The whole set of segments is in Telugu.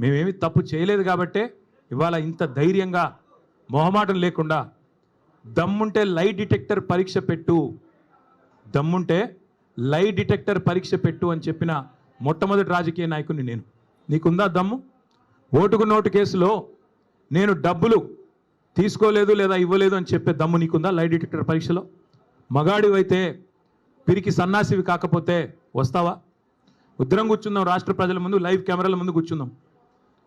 మేమేమి తప్పు చేయలేదు కాబట్టే ఇవాళ ఇంత ధైర్యంగా మొహమాటం లేకుండా దమ్ముంటే లై డిటెక్టర్ పరీక్ష పెట్టు దమ్ముంటే లై డిటెక్టర్ పరీక్ష పెట్టు అని చెప్పిన మొట్టమొదటి రాజకీయ నాయకుడిని నేను. నీకుందా దమ్ము? ఓటుకు నోటు కేసులో నేను డబ్బులు తీసుకోలేదు లేదా ఇవ్వలేదు అని చెప్పే దమ్ము నీకుందా లై డిటెక్టర్ పరీక్షలో? మగాడివైతే పిరికి సన్నాసివి కాకపోతే వస్తావా? ఉద్రం కూర్చుందాం రాష్ట్ర ప్రజల ముందు లైవ్ కెమెరాల ముందు కూర్చుందాం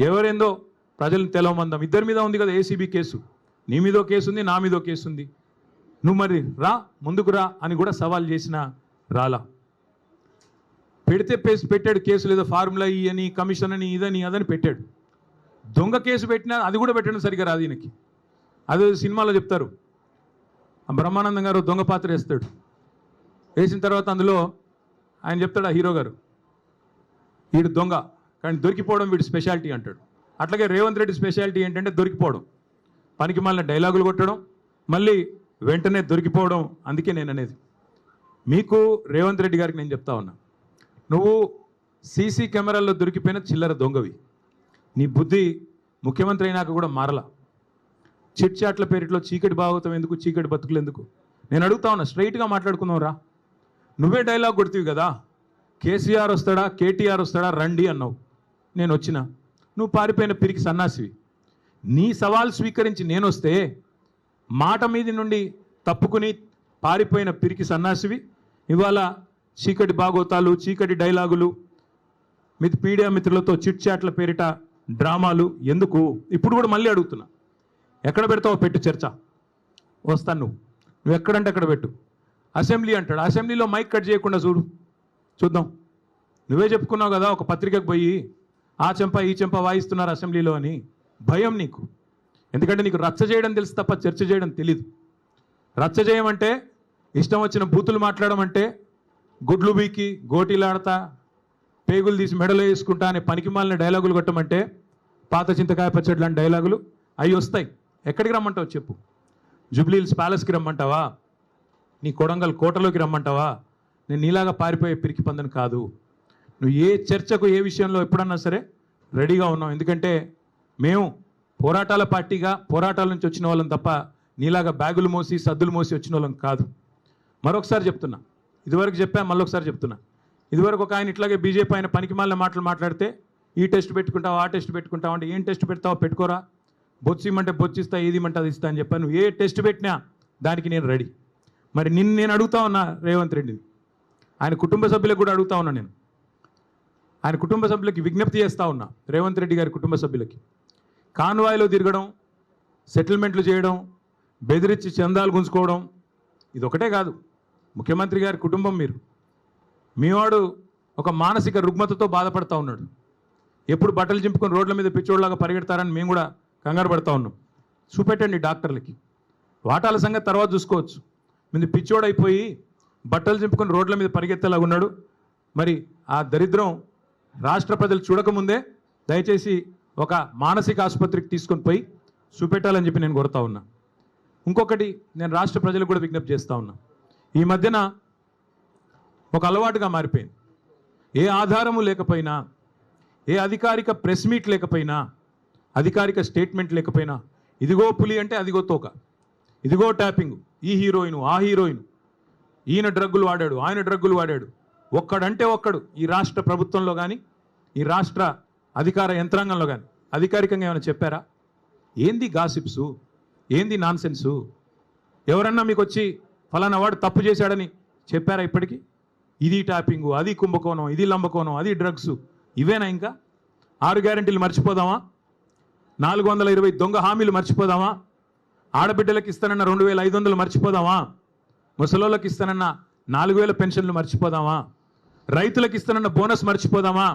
ఎవరేందో ప్రజలు తెలవమందాం. ఇద్దరి మీద ఉంది కదా ఏసీబీ కేసు. నీ మీదో కేసు ఉంది నా మీదో కేసు ఉంది. నువ్వు మరి రా ముందుకు రా అని కూడా సవాల్ చేసిన రాలా. పెడితే పెట్టాడు కేసు లేదా ఫార్ములా ఈ అని కమిషన్ అని ఇదని అదని పెట్టాడు. దొంగ కేసు పెట్టినా అది కూడా పెట్టడం సరిగా రాదు ఈయనకి. అదే సినిమాలో చెప్తారు. బ్రహ్మానందం గారు దొంగ పాత్ర వేస్తాడు. వేసిన తర్వాత అందులో ఆయన చెప్తాడు ఆ హీరో గారు. వీడు దొంగ కానీ దొరికిపోవడం వీడి స్పెషాలిటీ అంటాడు. అట్లాగే రేవంత్ రెడ్డి స్పెషాలిటీ ఏంటంటే దొరికిపోవడం. పనికి మళ్ళీ డైలాగులు కొట్టడం మళ్ళీ వెంటనే దొరికిపోవడం అందుకే నేను అనేది. మీకు రేవంత్ రెడ్డి గారికి నేను చెప్తా ఉన్నా. నువ్వు సీసీ కెమెరాల్లో దొరికిపోయిన చిల్లర దొంగవి. నీ బుద్ధి ముఖ్యమంత్రి అయినాక కూడా మారలా. చిట్ చాట్ల పేరిట్లో చీకటి భాగవతం ఎందుకు చీకటి బతుకులు ఎందుకు? నేను అడుగుతా ఉన్నా స్ట్రైట్గా మాట్లాడుకున్నావురా రా. నువ్వే డైలాగ్ కొడుతుంది కదా. కేసీఆర్ వస్తాడా కేటీఆర్ వస్తాడా రండి అన్నావు. నేను వచ్చిన నువ్వు పారిపోయిన పిరికి సన్నాసివి. నీ సవాల్ స్వీకరించి నేను వస్తే మాట మీది నుండి తప్పుకుని పారిపోయిన పిరికి సన్నాసివి. ఇవాళ చీకటి బాగోతాలు చీకటి డైలాగులు మిత్ మీడియా మిత్రులతో చిట్ చాట్ల పేరిట డ్రామాలు ఎందుకు? ఇప్పుడు కూడా మళ్ళీ అడుగుతున్నా. ఎక్కడ పెడతావో పెట్టు చర్చ. వస్తాను నువ్వు. నువ్వు ఎక్కడంటే అక్కడ పెట్టు. అసెంబ్లీ అంటాడు. అసెంబ్లీలో మైక్ కట్ చేయకుండా చూడు. చూద్దాం. నువ్వే చెప్పుకున్నావు కదా ఒక పత్రికకు పోయి ఆ చెంప ఈ చెంప వాయిస్తున్నారు అసెంబ్లీలో అని భయం నీకు. ఎందుకంటే నీకు రచ్చ చేయడం తెలుసు తప్ప చర్చ చేయడం తెలీదు. రచ్చ చేయమంటే ఇష్టం వచ్చిన బూతులు మాట్లాడమంటే గుడ్లు బీకి గోటీలాడతా పేగులు తీసి మెడలో వేసుకుంటా అనే పనికిమాలిన డైలాగులు కొట్టమంటే పాత చింతకాయ పచ్చడి లాంటి డైలాగులు అవి వస్తాయి. ఎక్కడికి రమ్మంటావు చెప్పు. జూబ్లీహిల్స్ ప్యాలెస్కి రమ్మంటావా? నీ కొడంగల్ కోటలోకి రమ్మంటావా? నేను నీలాగా పారిపోయే పిరికి పందని కాదు. నువ్వు ఏ చర్చకు ఏ విషయంలో ఎప్పుడన్నా సరే రెడీగా ఉన్నావు. ఎందుకంటే మేము పోరాటాల పార్టీగా పోరాటాల నుంచి వచ్చిన వాళ్ళం తప్ప నీలాగా బ్యాగులు మోసి సద్దులు మోసి వచ్చిన వాళ్ళం కాదు. మరొకసారి చెప్తున్నా. ఇదివరకు చెప్పా మళ్ళొకసారి చెప్తున్నా. ఇదివరకు ఒక ఆయన ఇట్లాగే బీజేపీ ఆయన పనికి మాలిన మాటలు మాట్లాడితే ఈ టెస్ట్ పెట్టుకుంటావు ఆ టెస్ట్ పెట్టుకుంటావు అంటే ఏం టెస్ట్ పెడతావో పెట్టుకోరా. బొచ్చు ఇమ్మంటే బొచ్చు ఇస్తా ఏది ఇమ్మంటే అది ఇస్తా అని చెప్పాను ఏ టెస్ట్ పెట్టినా దానికి నేను రెడీ. మరి నిన్ను నేను అడుగుతా ఉన్నా రేవంత్ రెడ్డిని. ఆయన కుటుంబ సభ్యులకు కూడా అడుగుతా ఉన్నా నేను. ఆయన కుటుంబ సభ్యులకి విజ్ఞప్తి చేస్తూ ఉన్నా రేవంత్ రెడ్డి గారి కుటుంబ సభ్యులకి. కాన్వాయ్లో తిరగడం సెటిల్మెంట్లు చేయడం బెదిరించి చందాలు గుంజుకోవడం ఇది ఒకటే కాదు. ముఖ్యమంత్రి గారి కుటుంబం మీరు. మీవాడు ఒక మానసిక రుగ్మతతో బాధపడతా ఉన్నాడు. ఎప్పుడు బట్టలు చింపుకొని రోడ్ల మీద పిచ్చోడ్లాగా పరిగెడతారని మేము కూడా కంగారు పడతా ఉన్నాం. చూపెట్టండి డాక్టర్లకి. వాటాల సంగతి తర్వాత చూసుకోవచ్చు. మీద పిచ్చోడైపోయి బట్టలు చింపుకొని రోడ్ల మీద పరిగెత్తేలాగా ఉన్నాడు. మరి ఆ దరిద్రం రాష్ట్ర ప్రజలు చూడకముందే దయచేసి ఒక మానసిక ఆసుపత్రికి తీసుకొని పోయి చూపెట్టాలని చెప్పి నేను కోరుతా ఉన్నా. ఇంకొకటి నేను రాష్ట్ర ప్రజలకు కూడా విజ్ఞప్తి చేస్తూ ఉన్నా. ఈ మధ్యన ఒక అలవాటుగా మారిపోయింది. ఏ ఆధారము లేకపోయినా ఏ అధికారిక ప్రెస్ మీట్ లేకపోయినా అధికారిక స్టేట్మెంట్ లేకపోయినా ఇదిగో పులి అంటే అదిగో తోక ఇదిగో ట్యాపింగ్ ఈ హీరోయిన్ ఆ హీరోయిన్ ఈయన డ్రగ్గులు వాడాడు ఆయన డ్రగ్గులు వాడాడు ఒక్కడంటే ఒక్కడు ఈ రాష్ట్ర ప్రభుత్వంలో కానీ ఈ రాష్ట్ర అధికార యంత్రాంగంలో కానీ అధికారికంగా ఏమైనా చెప్పారా? ఏంది గాసిప్సు? ఏంది నాన్సెన్సు? ఎవరన్నా మీకు వచ్చి ఫలానా వాడు తప్పు చేశాడని చెప్పారా ఇప్పటికీ? ఇది టాపింగు అది కుంభకోణం ఇది లంబకోణం అది డ్రగ్స్ ఇవేనా ఇంకా? ఆరు గ్యారెంటీలు మర్చిపోదామా? నాలుగు వందల ఇరవై దొంగ హామీలు మర్చిపోదామా? ఆడబిడ్డలకు ఇస్తానన్న రెండు వేల ఐదు వందలు మర్చిపోదామా? ముసలోళ్ళకి ఇస్తానన్న నాలుగు వేల పెన్షన్లు మర్చిపోదామా? రైతులకు ఇస్తున్న బోనస్ మర్చిపోదామా?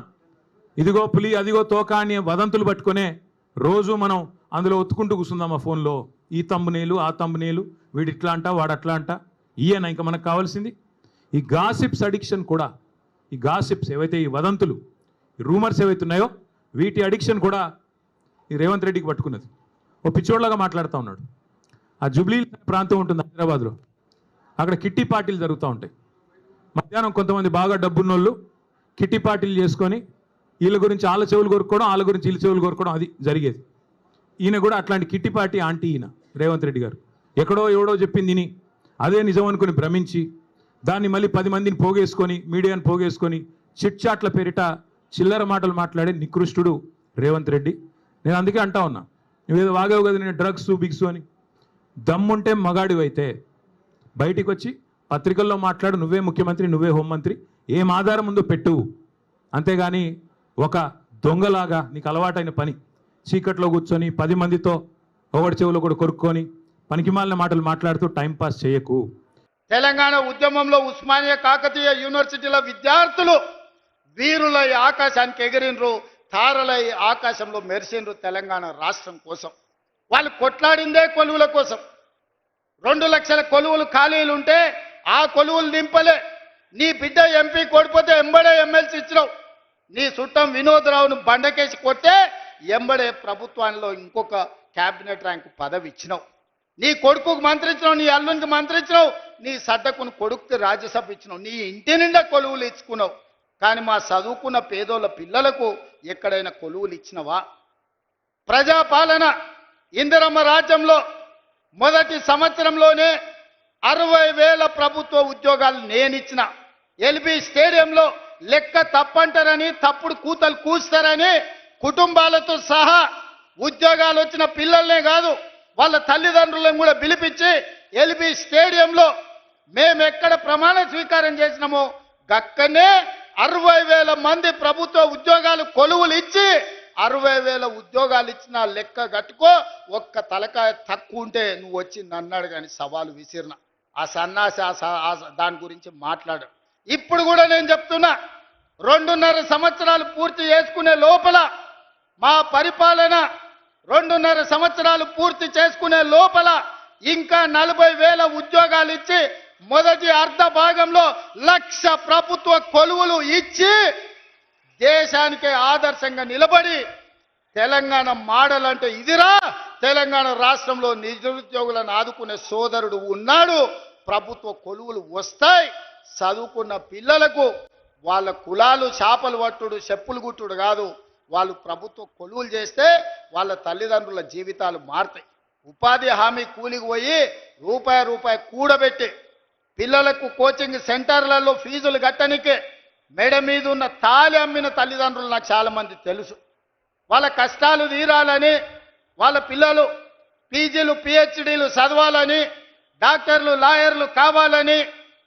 ఇదిగో పులి అదిగో తోక అని వదంతులు పట్టుకునే రోజు మనం అందులో ఒత్తుకుంటూ కూర్చుందాం ఆ ఫోన్లో? ఈ తమ్మునేలు ఆ తమ్మునేలు వీడు ఇట్లా అంట వాడు అట్లా అంట ఈయన ఇంకా మనకు కావాల్సింది? ఈ గాసిప్స్ అడిక్షన్ కూడా ఈ గాసిప్స్ ఏవైతే ఈ వదంతులు ఈ రూమర్స్ ఏవైతే ఉన్నాయో వీటి అడిక్షన్ కూడా ఈ రేవంత్ రెడ్డికి పట్టుకున్నది. ఓ పిచ్చోడ్లాగా మాట్లాడుతూ ఉన్నాడు. ఆ జుబ్లీ ప్రాంతం ఉంటుంది హైదరాబాద్లో. అక్కడ కిట్టి పార్టీలు జరుగుతూ ఉంటాయి. మధ్యాహ్నం కొంతమంది బాగా డబ్బున్నోళ్ళు కిట్టి పార్టీలు చేసుకొని వీళ్ళ గురించి వాళ్ళ చెవులు కొరుక్కోవడం వాళ్ళ గురించి వీళ్ళ చెవులు కొరుక్కోవడం అది జరిగేది. ఈయన కూడా అట్లాంటి కిట్టిపాటి ఆంటీ ఈయన రేవంత్ రెడ్డి గారు. ఎక్కడో ఎవడో చెప్పింది విని అదే నిజం అనుకుని భ్రమించి దాన్ని మళ్ళీ పది మందిని పోగేసుకొని మీడియాను పోగేసుకొని చిట్ చాట్ల పేరిట చిల్లర మాటలు మాట్లాడే నికృష్టుడు రేవంత్ రెడ్డి. నేను అందుకే అంటా ఉన్నా నువ్వేదో వాగావు కదా నేను డ్రగ్స్ బిగ్స్ అని. దమ్ముంటే మగాడివైతే బయటికి వచ్చి పత్రికల్లో మాట్లాడు నువ్వే ముఖ్యమంత్రి నువ్వే హోంమంత్రి ఏం ఆధారం ఉందో పెట్టు. అంతేగాని ఒక దొంగలాగా నీకు అలవాటైన పని. చీకట్లో కూర్చొని పది మందితో ఒకటి చెవులో కూడా కొరుక్కొని పనికిమాలిన మాటలు మాట్లాడుతూ టైంపాస్ చేయకు. తెలంగాణ ఉద్యమంలో ఉస్మానియా కాకతీయ యూనివర్సిటీల విద్యార్థులు వీరులై ఆకాశానికి ఎగిరినరు తారలై ఆకాశంలో మెరిసినరు తెలంగాణ రాష్ట్రం కోసం. వాళ్ళు కొట్లాడిందే కొలువుల కోసం. రెండు లక్షల కొలువులు ఖాళీలు ఉంటే ఆ కొలువులు నింపలే. నీ బిడ్డ ఎంపీ కొడిపోతే ఎంబడే ఎమ్మెల్సీ ఇచ్చినావు. నీ చుట్టం వినోదరావును బండకేసి కొట్టే ఎంబడే ప్రభుత్వంలో ఇంకొక క్యాబినెట్ ర్యాంకు పదవి ఇచ్చినావు. నీ కొడుకుకు మంత్రించినావు నీ అల్లునికి మంత్రించినావు నీ సడ్డకును కొడుకు రాజ్యసభ ఇచ్చినావు. నీ ఇంటి నిండా కొలువులు ఇచ్చుకున్నావు. కానీ మా చదువుకున్న పేదోళ్ళ పిల్లలకు ఎక్కడైనా కొలువులు ఇచ్చినవా? ప్రజాపాలన ఇందిరమ్మ రాజ్యంలో మొదటి సంవత్సరంలోనే అరవై వేల ప్రభుత్వ ఉద్యోగాలు నేనిచ్చిన. ఎల్బీ స్టేడియంలో లెక్క తప్పంటారని తప్పుడు కూతలు కూస్తారని కుటుంబాలతో సహా ఉద్యోగాలు వచ్చిన పిల్లల్నే కాదు వాళ్ళ తల్లిదండ్రులను కూడా పిలిపించి ఎల్బీ స్టేడియంలో మేము ఎక్కడ ప్రమాణ స్వీకారం చేసినామో గక్కనే అరవై వేల మంది ప్రభుత్వ ఉద్యోగాలు కొలువులు ఇచ్చి అరవై వేల ఉద్యోగాలు ఇచ్చిన లెక్క కట్టుకో ఒక్క తలకాయ తక్కువ ఉంటే నువ్వు వచ్చి నన్నాడు కానీ సవాలు విసిరిన. ఆ సన్నాసి ఆ స- దాని గురించి మాట్లాడు. ఇప్పుడు కూడా నేను చెప్తున్నా రెండున్నర సంవత్సరాలు పూర్తి చేసుకునే లోపల మా పరిపాలన రెండున్నర సంవత్సరాలు పూర్తి చేసుకునే లోపల ఇంకా నలభై వేల ఉద్యోగాలు ఇచ్చి మొదటి అర్ధ భాగంలో లక్ష ప్రభుత్వ కొలువులు ఇచ్చి దేశానికి ఆదర్శంగా నిలబడి తెలంగాణ మోడల్ అంటే ఇదిరా తెలంగాణ రాష్ట్రంలో నిరుద్యోగులను ఆదుకునే సోదరుడు ఉన్నాడు. ప్రభుత్వ కొలువులు వస్తాయి. చదువుకున్న పిల్లలకు వాళ్ళ కులాలు చేపలు పట్టుడు చెప్పులు గుట్టుడు కాదు. వాళ్ళు ప్రభుత్వ కొలువులు చేస్తే వాళ్ళ తల్లిదండ్రుల జీవితాలు మారుతాయి. ఉపాధి హామీ కూలికి పోయి రూపాయి రూపాయి కూడబెట్టి పిల్లలకు కోచింగ్ సెంటర్లలో ఫీజులు కట్టనికే మెడ మీద ఉన్న తాలి అమ్మిన తల్లిదండ్రులు నాకు చాలామంది తెలుసు. వాళ్ళ కష్టాలు తీరాలని వాళ్ళ పిల్లలు పీజీలు పిహెచ్డీలు చదవాలని డాక్టర్లు లాయర్లు కావాలని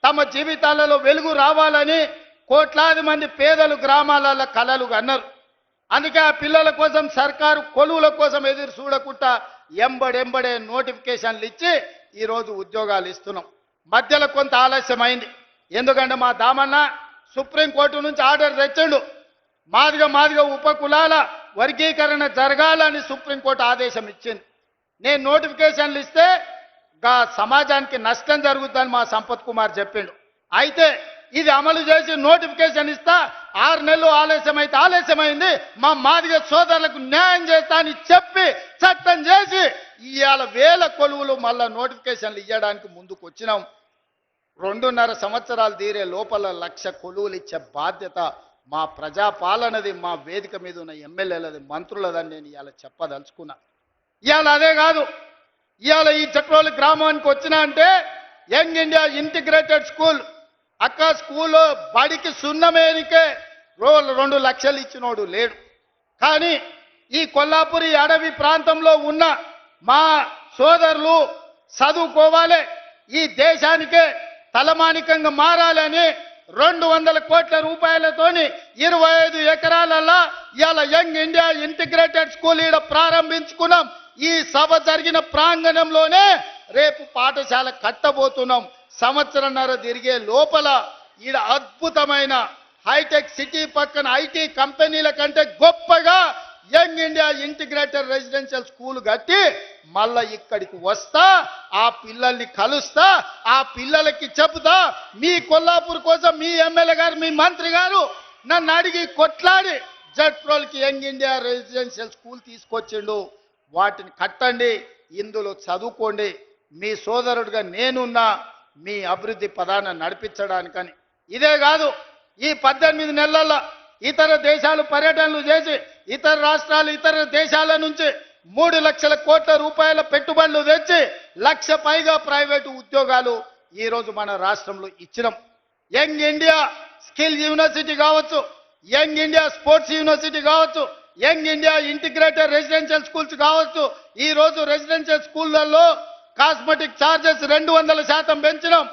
తమ జీవితాలలో వెలుగు రావాలని కోట్లాది మంది పేదలు గ్రామాలలో కలలు అన్నారు అందుకే ఆ పిల్లల కోసం సర్కారు కొలువుల కోసం ఎదురు చూడకుండా ఎంబడెంబడే నోటిఫికేషన్లు ఇచ్చి ఈరోజు ఉద్యోగాలు ఇస్తున్నాం. మధ్యలో కొంత ఆలస్యమైంది. ఎందుకంటే మా దామన్న సుప్రీంకోర్టు నుంచి ఆర్డర్ తెచ్చిండు. మాదిగా మాదిగా ఉపకులాల వర్గీకరణ జరగాలని సుప్రీంకోర్టు ఆదేశం ఇచ్చింది. నేను నోటిఫికేషన్లు ఇస్తే గా సమాజానికి నష్టం జరుగుతుందని మా సంపత్ కుమార్ చెప్పిండు. అయితే ఇది అమలు చేసి నోటిఫికేషన్ ఇస్తా ఆరు నెలలు ఆలస్యం అయితే ఆలస్యమైంది మా మాదిగ సోదరులకు న్యాయం చేస్తా అని చెప్పి చట్టం చేసి ఇవాళ వేల కొలువులు మళ్ళా నోటిఫికేషన్లు ఇవ్వడానికి ముందుకు వచ్చినాం రెండున్నర సంవత్సరాలు తీరే లోపల లక్ష కొలువులు ఇచ్చే బాధ్యత మా ప్రజాపాలనది మా వేదిక మీద ఉన్న ఎమ్మెల్యేలది మంత్రులదని నేను ఇవాళ చెప్పదలుచుకున్నా. ఇవాళ అదే కాదు. ఇవాళ ఈ చట్రోలు గ్రామానికి వచ్చినా అంటే యంగ్ ఇండియా ఇంటిగ్రేటెడ్ స్కూల్. అక్క స్కూల్లో బడికి సున్నమేనికే రోజు రెండు లక్షలు ఇచ్చినోడు లేడు. కానీ ఈ కొల్లాపురి అడవి ప్రాంతంలో ఉన్న మా సోదరులు చదువుకోవాలి. ఈ దేశానికే తలమానికంగా మారాలని రెండు వందల కోట్ల రూపాయలతోని ఇరవై ఐదు ఎకరాలలో ఇలా యంగ్ ఇండియా ఇంటిగ్రేటెడ్ స్కూల్ ఈడ ప్రారంభించుకున్నాం. ఈ సభ జరిగిన ప్రాంగణంలోనే రేపు పాఠశాల కట్టబోతున్నాం. సంవత్సరంన్నర తిరిగే లోపల ఈడ అద్భుతమైన హైటెక్ సిటీ పక్కన ఐటీ కంపెనీల కంటే గొప్పగా young India integrated residential school కట్టి మళ్ళా ఇక్కడికి వస్తా ఆ పిల్లల్ని కలుస్తా ఆ పిల్లలకి చెబుతా మీ కొల్లాపూర్ కోసం మీ ఎమ్మెల్యే గారు మీ మంత్రి గారు నన్ను అడిగి కొట్లాడి జట్రోల్కి యంగ్ ఇండియా రెసిడెన్షియల్ స్కూల్ తీసుకొచ్చిండు. వాటిని కట్టండి ఇందులో చదువుకోండి. మీ సోదరుడిగా నేనున్నా మీ అభివృద్ధి పదాన్ని నడిపించడానికని. ఇదే కాదు ఈ పద్దెనిమిది నెలల్లో ఇతర దేశాలు పర్యటనలు చేసి ఇతర రాష్ట్రాలు ఇతర దేశాల నుంచి మూడు లక్షల కోట్ల రూపాయల పెట్టుబడులు తెచ్చి లక్ష పైగా ప్రైవేటు ఉద్యోగాలు ఈరోజు మన రాష్ట్రంలో ఇచ్చినాం. యంగ్ ఇండియా స్కిల్ యూనివర్సిటీ కావచ్చు యంగ్ ఇండియా స్పోర్ట్స్ యూనివర్సిటీ కావచ్చు young India integrated residential schools కావచ్చు ఈ రోజు రెసిడెన్షియల్ స్కూళ్ళల్లో కాస్మెటిక్ ఛార్జెస్ రెండు వందల శాతం పెంచినాం.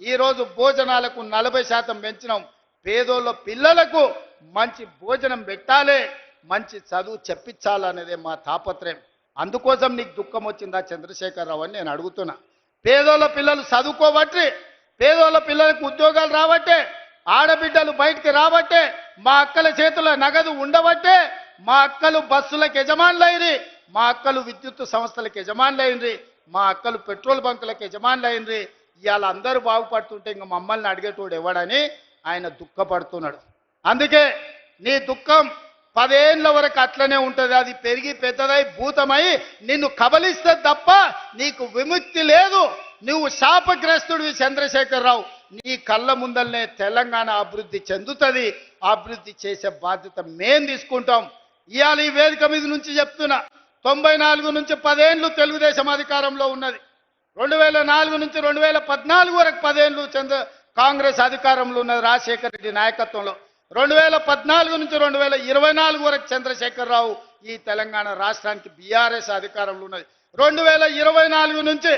ఈరోజు భోజనాలకు నలభై శాతం పెంచినాం. పేదోళ్ళ పిల్లలకు మంచి భోజనం పెట్టాలి మంచి చదువు చెప్పించాలనేదే మా తాపత్రయం. అందుకోసం నీకు దుఃఖం వచ్చిందా చంద్రశేఖరరావు అని నేను అడుగుతున్నా. పేదోళ్ళ పిల్లలు చదువుకోబట్టి పేదోళ్ళ పిల్లలకు ఉద్యోగాలు రాబట్టే ఆడబిడ్డలు బయటికి రాబట్టే మా అక్కల చేతుల నగదు ఉండబట్టే మా అక్కలు బస్సులకు యజమానులైంది మా అక్కలు విద్యుత్ సంస్థలకు యజమానులైంది మా అక్కలు పెట్రోల్ బంకులకు యజమానులైంది ఇవాళ అందరూ బాగుపడుతుంటే ఇంక మమ్మల్ని అడిగేటోడు ఎవడని ఆయన దుఃఖపడుతున్నాడు. అందుకే నీ దుఃఖం పదేళ్ళ వరకు అట్లనే ఉంటుంది. అది పెరిగి పెద్దదై భూతమై నిన్ను కబలిస్తే తప్ప నీకు విముక్తి లేదు. నువ్వు శాపగ్రస్తుడివి చంద్రశేఖరరావు. నీ కళ్ళ ముందల్నే తెలంగాణ అభివృద్ధి చెందుతుంది. అభివృద్ధి చేసే బాధ్యత మేం తీసుకుంటాం. ఇవాళ ఈ వేదిక మీద నుంచి చెప్తున్నా. తొంభై నాలుగు నుంచి పదేళ్ళు తెలుగుదేశం అధికారంలో ఉన్నది. రెండు వేల నాలుగు నుంచి రెండు వేల పద్నాలుగు వరకు పదేళ్ళు చంద్ర కాంగ్రెస్ అధికారంలో ఉన్నది రాజశేఖర రెడ్డి నాయకత్వంలో. రెండు వేల పద్నాలుగు నుంచి రెండు వేల ఇరవై నాలుగు వరకు చంద్రశేఖరరావు ఈ తెలంగాణ రాష్ట్రానికి బీఆర్ఎస్ అధికారంలో ఉన్నది. రెండు వేల ఇరవై నాలుగు నుంచి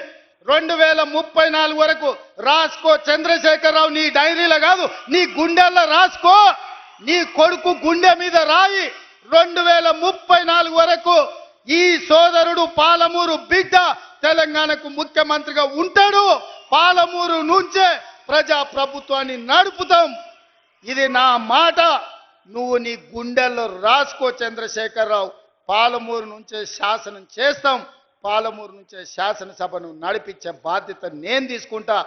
రెండు వేల ముప్పై నాలుగు వరకు రాసుకో చంద్రశేఖరరావు నీ డైరీలో కాదు నీ గుండెల్లో రాసుకో. నీ కొడుకు గుండె మీద రాయి. రెండు వేల ముప్పై నాలుగు వరకు ఈ సోదరుడు పాలమూరు బిడ్డ తెలంగాణకు ముఖ్యమంత్రిగా ఉంటాడు. పాలమూరు నుంచే ప్రజా ప్రభుత్వాన్ని నడుపుతాం. ఇది నా మాట. నువ్వు నీ గుండెల్లో రాసుకో చంద్రశేఖరరావు. పాలమూరు నుంచే శాసనం చేస్తాం. పాలమూరు నుంచే శాసనసభను నడిపించే బాధ్యత నేను తీసుకుంటా.